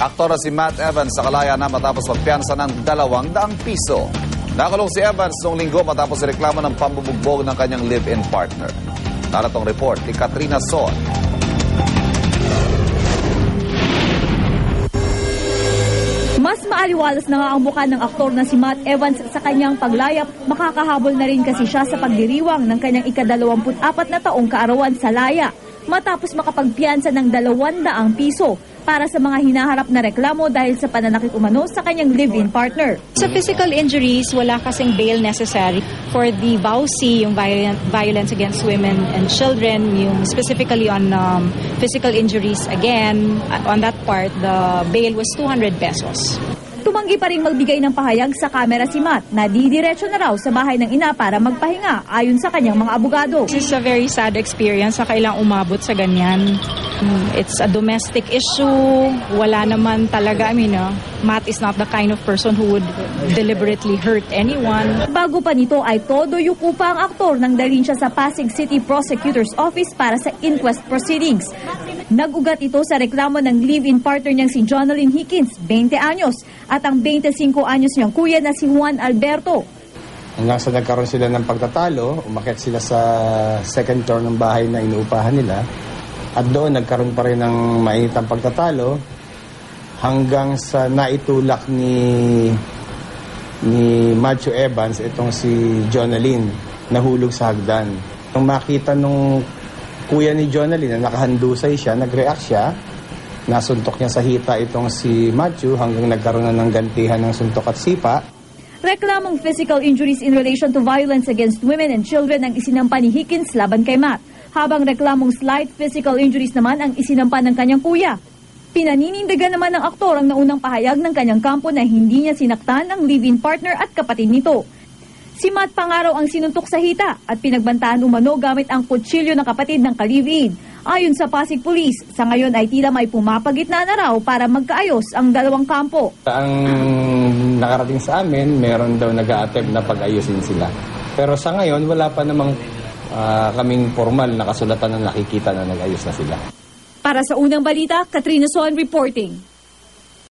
Aktor na si Matt Evans sa kalaya na matapos magpiyansa ng dalawang daang piso. Nakulong si Evans noong linggo matapos reklamo ng pambubugbog ng kanyang live-in partner. Naratong report ni Katrina Son. Mas maaliwalas na nga ang mukha ng aktor na si Matt Evans sa kanyang paglayap. Makakahabol na rin kasi siya sa pagdiriwang ng kanyang ikadalawamput-apat na taong kaarawan sa laya matapos makapagpiyansa ng dalawandaang piso para sa mga hinaharap na reklamo dahil sa pananakit umano sa kanyang live-in partner. Sa physical injuries, wala kasing bail necessary. For the VAUC, yung violent, violence against women and children, yung specifically on um, physical injuries, again, on that part, the bail was 200 pesos. Tumanggi pa rin magbigay ng pahayag sa kamera si Matt na didiretso na raw sa bahay ng ina para magpahinga ayon sa kanyang mga abogado. This is a very sad experience sa kailang umabot sa ganyan. Mm, It's a domestic issue. Wala naman talaga, I mean, uh, Matt is not the kind of person who would deliberately hurt anyone. Bago pa nito ay todo yuko pa ang aktor nang dalhin siya sa Pasig City Prosecutor's Office para sa inquest proceedings. Nagugat ito sa reklamo ng live-in partner niyang si Jonalyn Hickins, 20 anyos, at ang 25 anyos niyang kuya na si Juan Alberto. Hanggang sa nagkaroon sila ng pagtatalo, umakyat sila sa second floor ng bahay na inuupahan nila. At doon nagkaroon pa rin ng mainitang pagtatalo hanggang sa naitulak ni ni Macho Evans itong si Jonalyn nahulog sa hagdan. Nung makita nung kuya ni Jonalyn na nakahandusay siya, nag-react siya, nasuntok niya sa hita itong si Macho hanggang nagkaroon na ng gantihan ng suntok at sipa. Reklamong physical injuries in relation to violence against women and children ang isinampa ni Hickins laban kay Matt, habang reklamong slight physical injuries naman ang isinampa ng kanyang kuya. Pinaninindigan naman ng aktor ang naunang pahayag ng kanyang kampo na hindi niya sinaktan ang live-in partner at kapatid nito. Si Matt Pangaraw ang sinuntok sa hita at pinagbantaan umano gamit ang kutsilyo ng kapatid ng kalivin. Ayon sa Pasig Police, sa ngayon ay tila may pumapagitna na raw para magkaayos ang dalawang kampo. Ang nakarating sa amin, meron daw nag attempt na pag-ayusin sila. Pero sa ngayon, wala pa namang ah, kaming formal na kasulatan na nakikita na nag-ayos na sila. Para sa unang balita, Katrina Son reporting.